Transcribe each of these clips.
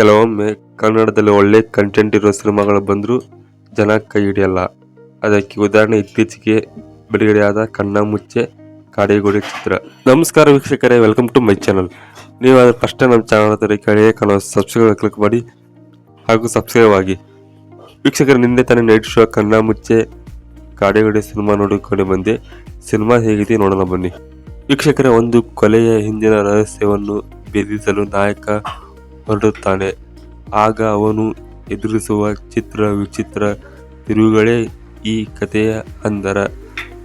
ಕೆಲವೊಮ್ಮೆ ಕನ್ನಡದಲ್ಲಿ ಒಳ್ಳೆ ಕಂಟೆಂಟ್ ಇರೋ ಸಿನಿಮಾಗಳು ಬಂದರೂ ಜನ ಕೈ ಹಿಡಿಯಲ್ಲ. ಅದಕ್ಕೆ ಉದಾಹರಣೆ ಇತ್ತೀಚೆಗೆ ಬಿಡುಗಡೆಯಾದ ಕಣ್ಣ ಮುಚ್ಚೆ ಕಾಡೆಗೋಡೆ ಚಿತ್ರ. ನಮಸ್ಕಾರ ವೀಕ್ಷಕರೇ ವೆಲ್ಕಮ್ ಟು ಮೈ ಚಾನಲ್ ನೀವು ಅದು ಫಸ್ಟ್ ನಮ್ಮ ಚಾನಲ್ ಹತ್ರ ಕೆಳಗೆ ಕಾಣೋ ಸಬ್ಸ್ಕ್ರೈಬ್ ಕ್ಲಿಕ್ ಮಾಡಿ ಹಾಗೂ ಸಬ್ಸ್ಕ್ರೈಬ್ ಆಗಿ. ವೀಕ್ಷಕರ, ನಿನ್ನೆ ತಾನೇ ನೈಟ್ ಶೋ ಕಣ್ಣ ಮುಚ್ಚೆ ಕಾಡೆಗೋಡೆ ಸಿನಿಮಾ ನೋಡಿಕೊಂಡು ಬಂದೆ. ಸಿನಿಮಾ ಹೇಗಿದೆ ನೋಡೋಣ ಬನ್ನಿ. ವೀಕ್ಷಕರ, ಒಂದು ಕೊಲೆಯ ಹಿಂದಿನ ರಹಸ್ಯವನ್ನು ಭೇದಿಸಲು ನಾಯಕ ಹೊರಡುತ್ತಾನೆ ಆಗ ಅವನು ಎದುರಿಸುವ ಚಿತ್ರ ವಿಚಿತ್ರ ತಿರುವುಗಳೇ ಈ ಕಥೆಯ ಅಂದರ.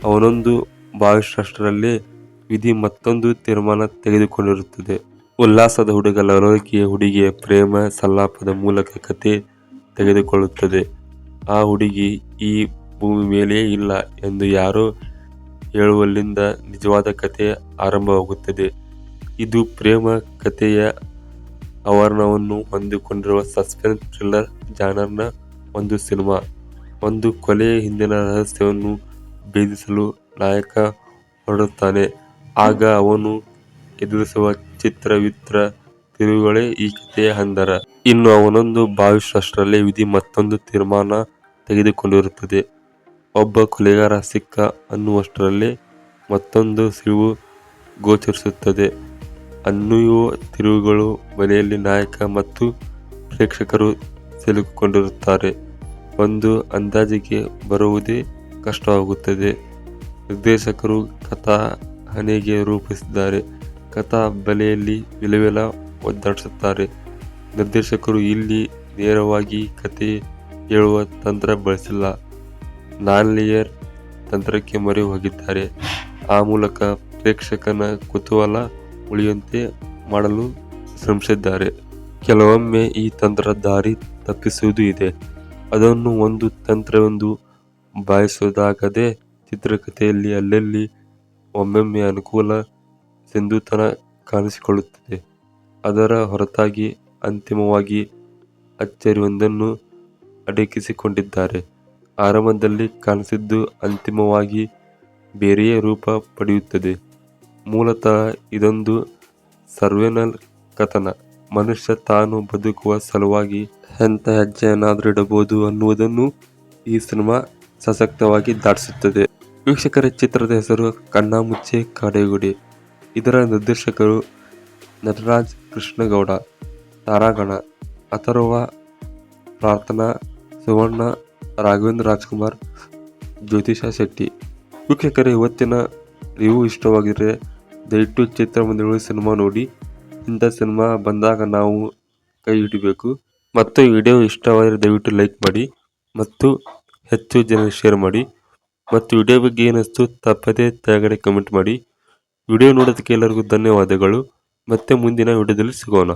ಅವನೊಂದು ಭಾವಿಷ್ಟರಲ್ಲಿ ವಿಧಿ ಮತ್ತೊಂದು ತೀರ್ಮಾನ ತೆಗೆದುಕೊಂಡಿರುತ್ತದೆ. ಉಲ್ಲಾಸದ ಹುಡುಗ ಲವಲಿಕೆಯ ಹುಡುಗಿಯ ಪ್ರೇಮ ಸಲ್ಲಾಪದ ಮೂಲಕ ಕತೆ ತೆಗೆದುಕೊಳ್ಳುತ್ತದೆ. ಆ ಹುಡುಗಿ ಈ ಭೂಮಿ ಮೇಲೆಯೇ ಇಲ್ಲ ಎಂದು ಯಾರೋ ಹೇಳುವಲ್ಲಿಂದ ನಿಜವಾದ ಕತೆ ಆರಂಭವಾಗುತ್ತದೆ. ಇದು ಪ್ರೇಮ ಕಥೆಯ ಆವರಣವನ್ನು ಹೊಂದಿಕೊಂಡಿರುವ ಸಸ್ಪೆನ್ಸ್ ಥ್ರಿಲ್ಲರ್ ಜಾನರ್ನ ಒಂದು ಸಿನಿಮಾ. ಒಂದು ಕೊಲೆಯ ಹಿಂದಿನ ರಹಸ್ಯವನ್ನು ಭೇದಿಸಲು ನಾಯಕ ಹೊರಡುತ್ತಾನೆ. ಆಗ ಅವನು ಎದುರಿಸುವ ಚಿತ್ರವಿತ್ರ ತಿರುವುಗಳೇ ಈ ಕಥೆಯ ಹಂದರ. ಇನ್ನು ಅವನೊಂದು ಭಾವಿಷ್ಯಷ್ಟರಲ್ಲೇ ವಿಧಿ ಮತ್ತೊಂದು ತೀರ್ಮಾನ ತೆಗೆದುಕೊಂಡಿರುತ್ತದೆ. ಒಬ್ಬ ಕೊಲೆಗಾರ ಸಿಕ್ಕ ಅನ್ನುವಷ್ಟರಲ್ಲೇ ಮತ್ತೊಂದು ಸಿಳುವು ಗೋಚರಿಸುತ್ತದೆ. ಅನ್ನುವ ತಿರುವುಗಳು ಮನೆಯಲ್ಲಿ ನಾಯಕ ಮತ್ತು ಪ್ರೇಕ್ಷಕರು ಸಿಲುಕಿಕೊಂಡಿರುತ್ತಾರೆ. ಒಂದು ಅಂದಾಜಿಗೆ ಬರುವುದೇ ಕಷ್ಟವಾಗುತ್ತದೆ. ನಿರ್ದೇಶಕರು ಕಥಾ ಹಣೆಗೆ ರೂಪಿಸಿದ್ದಾರೆ. ಕಥಾ ಬಲೆಯಲ್ಲಿ ವಿಲವಿಲ ಒದ್ದಾಡಿಸುತ್ತಾರೆ. ನಿರ್ದೇಶಕರು ಇಲ್ಲಿ ನೇರವಾಗಿ ಕತೆ ಹೇಳುವ ತಂತ್ರ ಬಳಸಿಲ್ಲ. ನಾನ್ ಲೇಯರ್ ತಂತ್ರಕ್ಕೆ ಮೊರೆ ಹೋಗಿದ್ದಾರೆ ಆ ಮೂಲಕ ಪ್ರೇಕ್ಷಕನ ಕುತೂಹಲ ಉಳಿಯುವಂತೆ ಮಾಡಲು ಶ್ರಮಿಸಿದ್ದಾರೆ. ಕೆಲವೊಮ್ಮೆ ಈ ತಂತ್ರ ದಾರಿ ತಪ್ಪಿಸುವುದು ಇದೆ. ಅದನ್ನು ಒಂದು ತಂತ್ರವೆಂದು ಭಾವಿಸುವುದಾಗದೆ ಚಿತ್ರಕಥೆಯಲ್ಲಿ ಅಲ್ಲಲ್ಲಿ ಒಮ್ಮೊಮ್ಮೆ ಅನುಕೂಲ ಸಿಂಧುತನ ಕಾಣಿಸಿಕೊಳ್ಳುತ್ತದೆ. ಅದರ ಹೊರತಾಗಿ ಅಂತಿಮವಾಗಿ ಅಚ್ಚರಿಯೊಂದನ್ನು ಅಡಗಿಸಿಕೊಂಡಿದ್ದಾರೆ. ಆರಂಭದಲ್ಲಿ ಕಾಣಿಸಿದ್ದು ಅಂತಿಮವಾಗಿ ಬೇರೆಯೇ ರೂಪ ಪಡೆಯುತ್ತದೆ. ಮೂಲತಃ ಇದೊಂದು ಸರ್ವೇನಲ್ ಕಥನ. ಮನುಷ್ಯ ತಾನು ಬದುಕುವ ಸಲುವಾಗಿ ಎಂಥ ಹೆಜ್ಜೆಯನ್ನಾದರೂ ಇಡಬಹುದು ಅನ್ನುವುದನ್ನು ಈ ಸಿನಿಮಾ ಸಶಕ್ತವಾಗಿ ದಾಟಿಸುತ್ತದೆ. ವೀಕ್ಷಕರ ಚಿತ್ರದ ಹೆಸರು ಕಣ್ಣಾಮುಚ್ಚೆ ಕಾಡೆಗುಡಿ. ಇದರ ನಿರ್ದೇಶಕರು ನಟರಾಜ್ ಕೃಷ್ಣಗೌಡ, ತಾರಾಗಣ, ಅಥರ್ವ ಪ್ರಾರ್ಥನಾ, ಸುವರ್ಣ, ರಾಘವೇಂದ್ರ ರಾಜ್ಕುಮಾರ್, ಜ್ಯೋತಿಷಾ ಶೆಟ್ಟಿ. ವೀಕ್ಷಕರೇ ಇವತ್ತಿನ ರಿವ್ಯೂ ಇಷ್ಟವಾಗಿದ್ದರೆ ದಯವಿಟ್ಟು ಚಿತ್ರಮಂದಿರಗಳು ಸಿನಿಮಾ ನೋಡಿ, ಇಂಥ ಸಿನಿಮಾ ಬಂದಾಗ ನಾವು ಕೈ ಹಿಡಿಬೇಕು. ಮತ್ತು ವಿಡಿಯೋ ಇಷ್ಟವಾದರೆ ದಯವಿಟ್ಟು ಲೈಕ್ ಮಾಡಿ ಮತ್ತು ಹೆಚ್ಚು ಜನ ಶೇರ್ ಮಾಡಿ. ಮತ್ತು ವಿಡಿಯೋ ಬಗ್ಗೆ ಏನಿಸ್ತು ತಪ್ಪದೇ ತೆಳಗಡೆ ಕಮೆಂಟ್ ಮಾಡಿ. ವಿಡಿಯೋ ನೋಡೋದಕ್ಕೆ ಎಲ್ಲರಿಗೂ ಧನ್ಯವಾದಗಳು. ಮತ್ತೆ ಮುಂದಿನ ವಿಡಿಯೋದಲ್ಲಿ ಸಿಗೋಣ.